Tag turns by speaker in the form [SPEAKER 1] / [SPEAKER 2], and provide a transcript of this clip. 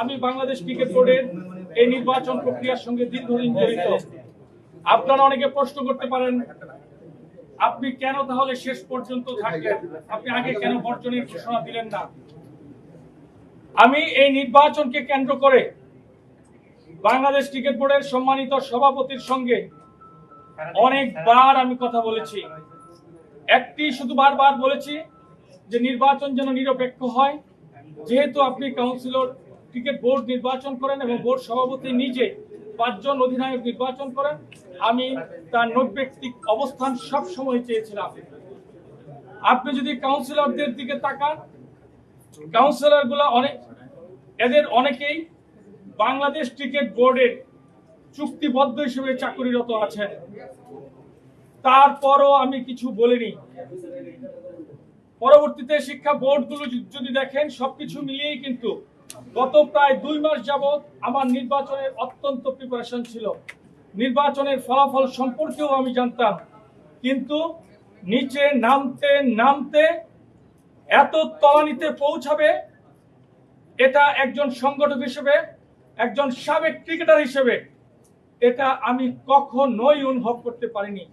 [SPEAKER 1] আমি বাংলাদেশ ক্রিকেট বোর্ডের এই নির্বাচন প্রক্রিয়ার সঙ্গে দীর্ঘদিন জড়িত। আপনারা অনেকে প্রশ্ন করতে পারেন, আপনি কেন তাহলে শেষ পর্যন্ত থাকলেন? আপনি আগে কেন বর্জনের ঘোষণা দিলেন না? আমি এই নির্বাচনকে কেন্দ্র করে বাংলাদেশ ক্রিকেট বোর্ডের সম্মানিত সভাপতির সঙ্গে অনেকবার আমি কথা বলেছি। একটি শুধু বারবার বলেছি যে নির্বাচন যেন নিরপেক্ষ হয়, যেহেতু আপনি কাউন্সিলর ক্রিকেট বোর্ড নির্বাচন করেন এবং বোর্ড সভাপতি নিজে পাঁচজন অধিনায়ক নির্বাচন করেন। আমি তার নৈব্যক্তিক অবস্থান সব সময় চেয়েছিলাম। আপনি যদি কাউন্সিলরদের দিকে তাকান কাউন্সিলরগুলা অনেক এদের অনেকেই বাংলাদেশ ক্রিকেট বোর্ডের চুক্তিবদ্ধ হিসেবে চাকরিরত আছেন। তারপরও আমি কিছু বলিনি। পরবর্তীতে শিক্ষা বোর্ডগুলো যদি দেখেন, সবকিছু মিলিয়েই কিন্তু গত প্রায় দুই মাস যাবৎ আমার নির্বাচনের অত্যন্ত প্রিপারেশন ছিল। নির্বাচনের ফলাফল সম্পর্কেও আমি জানতাম। কিন্তু নিচে নামতে নামতে এত তলানিতে পৌঁছাবে, এটা একজন সংগঠক হিসেবে, একজন সাবেক ক্রিকেটার হিসেবে, এটা আমি কখনোই অনুভব করতে পারিনি।